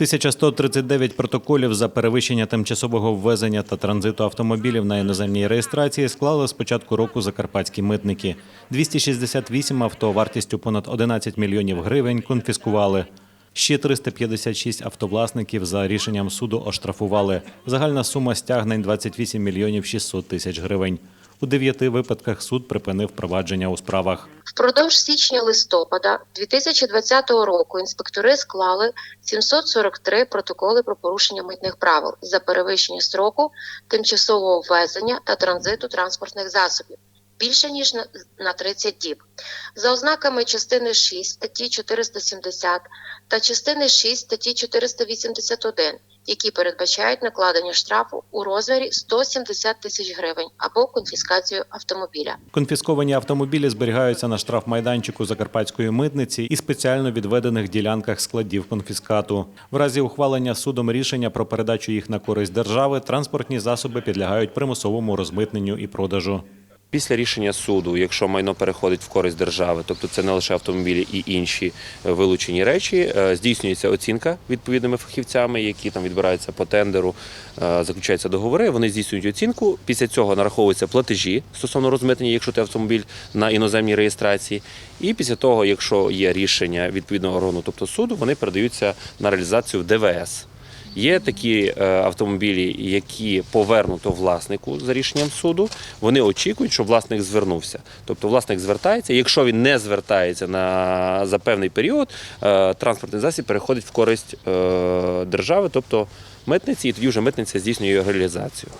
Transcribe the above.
1139 протоколів за перевищення тимчасового ввезення та транзиту автомобілів на іноземній реєстрації склали з початку року закарпатські митники. 268 авто вартістю понад 11 мільйонів гривень конфіскували. Ще 356 автовласників за рішенням суду оштрафували. Загальна сума стягнень 28 мільйонів 600 тисяч гривень. У дев'яти випадках суд припинив провадження у справах. Впродовж січня-листопада 2020 року інспектори склали 743 протоколи про порушення митних правил за перевищення строку тимчасового ввезення та транзиту транспортних засобів більше ніж на- на 30 діб. За ознаками частини 6 статті 470 та частини 6 статті 481, які передбачають накладення штрафу у розмірі 170 тисяч гривень або конфіскацію автомобіля. Конфісковані автомобілі зберігаються на штрафмайданчику Закарпатської митниці і спеціально відведених ділянках складів конфіскату. В разі ухвалення судом рішення про передачу їх на користь держави транспортні засоби підлягають примусовому розмитненню і продажу. Після рішення суду, якщо майно переходить в користь держави, тобто це не лише автомобілі і інші е, вилучені речі, е, здійснюється оцінка відповідними фахівцями, які там відбираються по тендеру, е, заключаються договори. Вони здійснюють оцінку. Після цього нараховуються платежі стосовно розмитнення, якщо ти автомобіль на іноземній реєстрації. І після того, якщо є рішення відповідного органу, тобто суду, вони передаються на реалізацію в ДВС. Є такі е, автомобілі, які повернуто власнику за рішенням суду. Вони очікують, що власник звернувся. Тобто власник звертається. Якщо він не звертається на за певний період, е, транспортний засіб переходить в користь е, держави, тобто митниці, і тоді вже митниця здійснює його реалізацію.